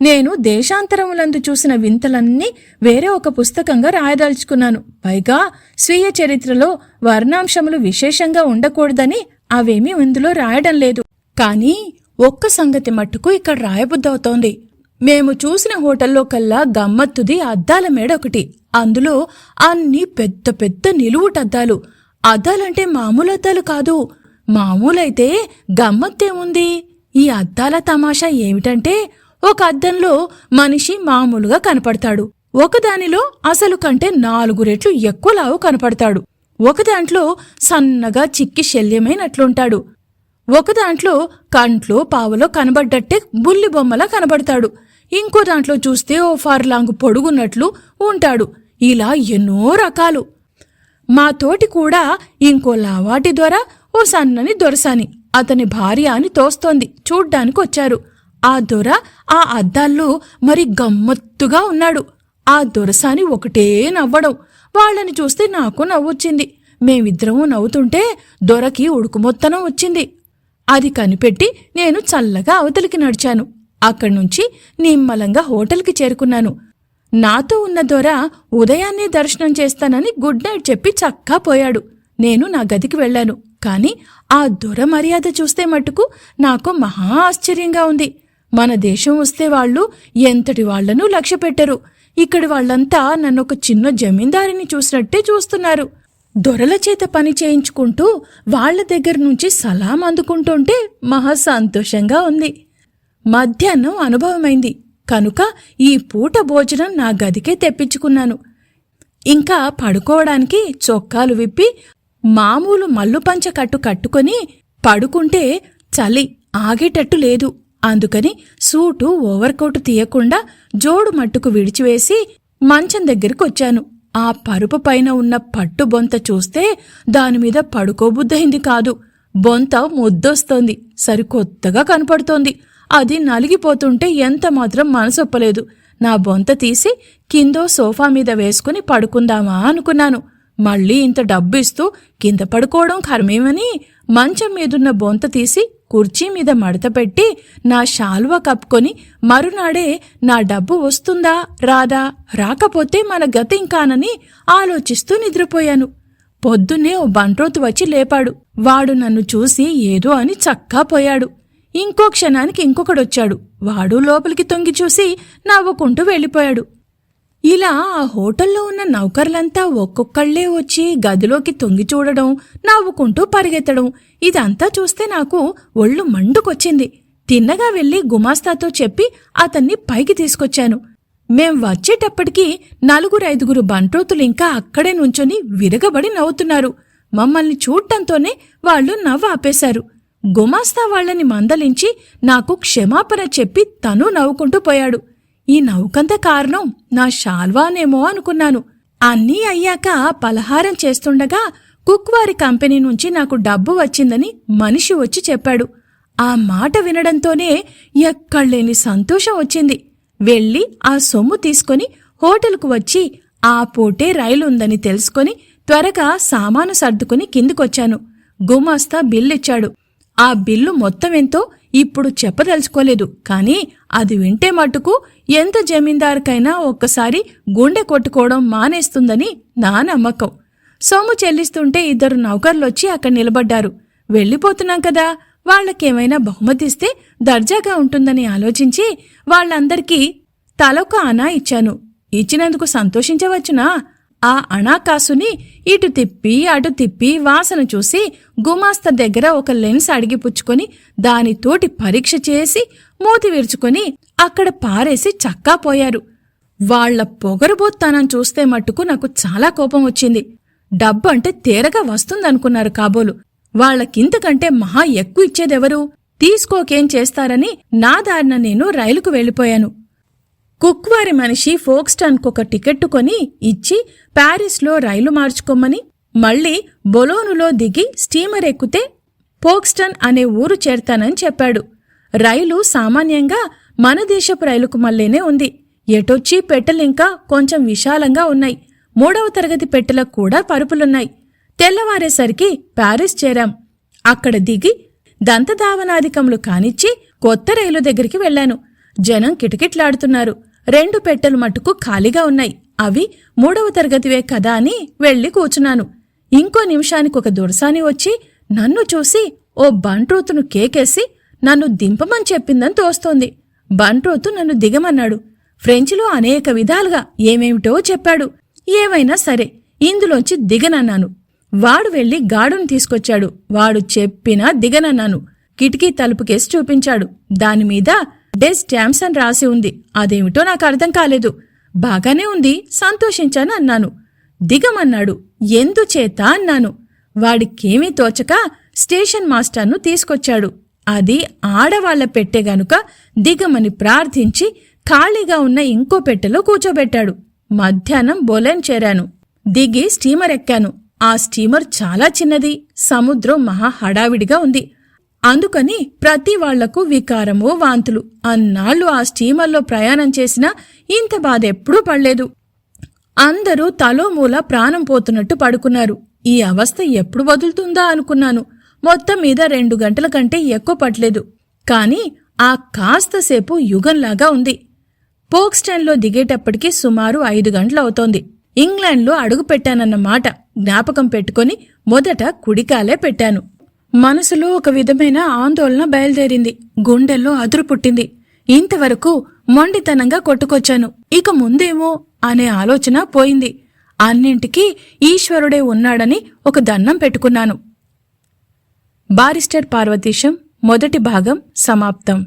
నేను దేశాంతరములందు చూసిన వింతలన్నీ వేరే ఒక పుస్తకంగా రాయదలుచుకున్నాను. పైగా స్వీయ చరిత్రలో వర్ణాంశములు విశేషంగా ఉండకూడదని అవేమీ ఇందులో రాయడం లేదు. కానీ ఒక్క సంగతి మట్టుకు ఇక్కడ రాయబుద్దవుతోంది. మేము చూసిన హోటల్లో కల్లా గమ్మత్తుది అద్దాల మేడ ఒకటి అందులో అన్ని పెద్ద పెద్ద నిలువుటద్దాలు. అద్దాలంటే మామూలు అద్దాలు కాదు. మామూలైతే గమ్మత్తేముంది? ఈ అద్దాల తమాషా ఏమిటంటే ఒక అద్దంలో మనిషి మామూలుగా కనపడతాడు. ఒకదానిలో అసలు కంటే నాలుగు రెట్లు ఎక్కువ లావు కనపడతాడు. ఒకదాంట్లో సన్నగా చిక్కి శల్యమైనట్లుంటాడు. ఒకదాంట్లో కంట్లో పావలో కనబడ్డట్టే బుల్లి బొమ్మలా కనబడతాడు. ఇంకో దాంట్లో చూస్తే ఓ ఫర్లాంగు పొడుగున్నట్లు ఉంటాడు. ఇలా ఎన్నో రకాలు. మా తోటి కూడా ఇంకో లావాటి ద్వారా ఓ సన్నని దొరసాని. అతని భార్య అని తోస్తోంది. చూడ్డానికి వచ్చారు ఆ దొర ఆ అద్దాల్లో మరి గమ్మత్తుగా ఉన్నాడు. ఆ దొరసాని ఒకటే నవ్వడం. వాళ్ళని చూస్తే నాకు నవ్వొచ్చింది. మేమిద్దరము నవ్వుతుంటే దొరకి ఉడుకుమొత్తనం వచ్చింది. అది కనిపెట్టి నేను చల్లగా అవతలికి నడిచాను. అక్కడి నుంచి నిమ్మలంగా హోటల్కి చేరుకున్నాను. నాతో ఉన్న దొర ఉదయాన్నే దర్శనం చేస్తానని గుడ్ నైట్ చెప్పి చక్కా పోయాడు. నేను నా గదికి వెళ్ళాను. కాని ఆ దొర మర్యాద చూస్తే మటుకు నాకు మహా ఆశ్చర్యంగా ఉంది. మన దేశం వస్తే వాళ్ళు ఎంతటి వాళ్ళను లక్ష్య పెట్టరు. ఇక్కడి వాళ్ళంతా ఒక చిన్న జమీందారిని చూసినట్టే చూస్తున్నారు. దొరల చేత పని చేయించుకుంటూ వాళ్ళ దగ్గర నుంచి సలాం అందుకుంటుంటే మహా సంతోషంగా ఉంది. మధ్యాహ్నం అనుభవమైంది. కనుక ఈ పూట భోజనం నా గదికే తెప్పించుకున్నాను. ఇంకా పడుకోవడానికి చొక్కాలు విప్పి మామూలు మల్లుపంచ కట్టు కట్టుకొని పడుకుంటే చలి ఆగేటట్టు లేదు. అందుకని సూటు ఓవర్కోటు తీయకుండా జోడు మట్టుకు విడిచివేసి మంచం దగ్గరికొచ్చాను. ఆ పరుపు పైన ఉన్న పట్టు బొంత చూస్తే దానిమీద పడుకోబుద్దయింది కాదు. బొంత ముద్దొస్తోంది. సరికొత్తగా కనపడుతోంది. అది నలిగిపోతుంటే ఎంత మాత్రం మనసొప్పలేదు. నా బొంత తీసి కిందో సోఫా మీద వేసుకుని పడుకుందామా అనుకున్నాను. మళ్ళీ ఇంత డబ్బు ఇస్తూ కింద పడుకోవడం కర్మేమని మంచం మీదున్న బొంత తీసి కుర్చీ మీద మడత పెట్టి నా శాల్వా కప్పుకొని మరునాడే నా డబ్బు వస్తుందా రాదా రాకపోతే మన గతింకానని ఆలోచిస్తూ నిద్రపోయాను. పొద్దున్నే ఓ బంట్రోతు వచ్చి లేపాడు. వాడు నన్ను చూసి ఏదో అని చక్కా పోయాడు. ఇంకో క్షణానికి ఇంకొకడొచ్చాడు. వాడు లోపలికి తొంగి చూసి నవ్వుకుంటూ వెళ్ళిపోయాడు. ఇలా ఆ హోటల్లో ఉన్న నౌకర్లంతా ఒక్కొక్కళ్ళే వచ్చి గదిలోకి తొంగి చూడడం నవ్వుకుంటూ పరిగెత్తడం ఇదంతా చూస్తే నాకు ఒళ్ళు మండుకొచ్చింది. తిన్నగా వెళ్ళి గుమాస్తాతో చెప్పి అతన్ని పైకి తీసుకొచ్చాను. మేం వచ్చేటప్పటికి నలుగురైదుగురు బంట్రోతులు ఇంకా అక్కడే నుంచొని విరగబడి నవ్వుతున్నారు. మమ్మల్ని చూడటంతోనే వాళ్ళు నవ్వు ఆపేశారు. గుమాస్తా వాళ్ళని మందలించి నాకు క్షమాపణ చెప్పి తను నవ్వుకుంటూ పోయాడు. ఈ నౌకంత కారణం నా శాల్వానేమో అనుకున్నాను. అన్నీ అయ్యాక పలహారం చేస్తుండగా కుక్వారి కంపెనీ నుంచి నాకు డబ్బు వచ్చిందని మనిషి వచ్చి చెప్పాడు. ఆ మాట వినడంతోనే ఎక్కడ్లేని సంతోషం వచ్చింది. వెళ్ళి ఆ సొమ్ము తీసుకొని హోటల్కు వచ్చి ఆ పూటే రైలుందని తెలుసుకొని త్వరగా సామాను సర్దుకుని కిందికొచ్చాను. గుమాస్తా బిల్లిచ్చాడు. ఆ బిల్లు మొత్తం ఎంతో ఇప్పుడు చెప్పదలుచుకోలేదు. కానీ అది వింటే మటుకు ఎంత జమీందారుకైనా ఒక్కసారి గుండె కొట్టుకోవడం మానేస్తుందని నా నమ్మకం. సొమ్ము చెల్లిస్తుంటే ఇద్దరు నౌకర్లొచ్చి అక్కడ నిలబడ్డారు. వెళ్ళిపోతున్నాం కదా. వాళ్ళకేమైనా బహుమతిస్తే దర్జాగా ఉంటుందని ఆలోచించి వాళ్ళందరికీ తలొక అనా ఇచ్చాను. ఇచ్చినందుకు సంతోషించవచ్చునా? ఆ అణాకాసుని ఇటు తిప్పి అటు తిప్పి వాసన చూసి గుమాస్త దగ్గర ఒక లెన్స్ అడిగిపుచ్చుకొని దానితోటి పరీక్ష చేసి మూతి విరుచుకొని అక్కడ పారేసి చక్కా పోయారు. వాళ్ళ పొగరుబోత్తానం చూస్తే మట్టుకు నాకు చాలా కోపం వచ్చింది. డబ్బు అంటే తేరగా వస్తుందనుకున్నారు కాబోలు. వాళ్ళకింతకంటే మహా ఎక్కువ ఇచ్చేదెవరు? తీసుకోకేం చేస్తారని నా దారిన నేను రైలుకు వెళ్ళిపోయాను. కుక్వారి మనిషి ఫోక్స్టన్కొక టికెట్టు కొని ఇచ్చి ప్యారిస్లో రైలు మార్చుకోమని మళ్ళీ బొలోనులో దిగి స్టీమర్ ఎక్కితే ఫోక్స్టన్ అనే ఊరు చేరతానని చెప్పాడు. రైలు సామాన్యంగా మన దేశపు రైలుకు మళ్ళీనే ఉంది. ఎటొచ్చి పెట్టెలింకా కొంచెం విశాలంగా ఉన్నాయి. మూడవ తరగతి పెట్టెలకు కూడా పరుపులున్నాయి. తెల్లవారేసరికి ప్యారిస్ చేరాం. అక్కడ దిగి దంతధావనాధికములు కానిచ్చి కొత్త రైలు దగ్గరికి వెళ్ళాను. జనం కిటకిట్లాడుతున్నారు. రెండు పెట్టెలు మట్టుకు ఖాళీగా ఉన్నాయి. అవి మూడవ తరగతివే కదా అని వెళ్ళి కూచున్నాను ఇంకో నిమిషానికి ఒక దొరసాని వచ్చి నన్ను చూసి ఓ బంట్రూతును కేకేసి నన్ను దింపమని చెప్పిందని తోస్తోంది. బంట్రోతు నన్ను దిగమన్నాడు. ఫ్రెంచ్లో అనేక విధాలుగా ఏమేమిటో చెప్పాడు. ఏవైనా సరే ఇందులోంచి దిగనన్నాను. వాడు వెళ్ళి గాడును తీసుకొచ్చాడు. వాడు చెప్పినా దిగనన్నాను. కిటికీ తలుపుకేసి చూపించాడు. దానిమీద డెస్ స్టాంప్స్ అని రాసి ఉంది. అదేమిటో నాకు అర్థం కాలేదు. బాగానే ఉంది. సంతోషించాను అన్నాను. దిగమన్నాడు. ఎందుచేత అన్నాను. వాడికేమీ తోచక స్టేషన్ మాస్టర్ను తీసుకొచ్చాడు. అది ఆడవాళ్ళ పెట్టె గనుక దిగమని ప్రార్థించి ఖాళీగా ఉన్న ఇంకో పెట్టెలో కూర్చోబెట్టాడు. మధ్యాహ్నం బోలెన్ చేరాను. దిగి స్టీమర్ ఎక్కాను. ఆ స్టీమర్ చాలా చిన్నది. సముద్రం మహా హడావిడిగా ఉంది. అందుకని ప్రతి వాళ్ళకు వికారము వాంతులు. అన్నాళ్ళు ఆ స్టీమర్లో ప్రయాణం చేసినా ఇంత బాధ ఎప్పుడూ పడలేదు. అందరూ తలో మూల ప్రాణం పోతున్నట్టు పడుకున్నారు. ఈ అవస్థ ఎప్పుడు వదులుతుందా అనుకున్నాను. మొత్తం మీద రెండు గంటల కంటే ఎక్కువ పట్టలేదు. కాని ఆ కాస్తసేపు యుగంలాగా ఉంది. పోక్స్టన్లో దిగేటప్పటికి సుమారు ఐదు గంటలవుతోంది ఇంగ్లాండ్లో అడుగుపెట్టానన్న మాట జ్ఞాపకం పెట్టుకొని మొదట కుడికాలే పెట్టాను. మనసులో ఒక విధమైన ఆందోళన బయలుదేరింది. గుండెల్లో అదురు పుట్టింది. ఇంతవరకు మొండితనంగా కొట్టుకొచ్చాను. ఇక ముందేమో అనే ఆలోచన పోయింది. అన్నింటికీ ఈశ్వరుడే ఉన్నాడని ఒక దండం పెట్టుకున్నాను. బారిస్టర్ పార్వతీశం మొదటి భాగం సమాప్తం.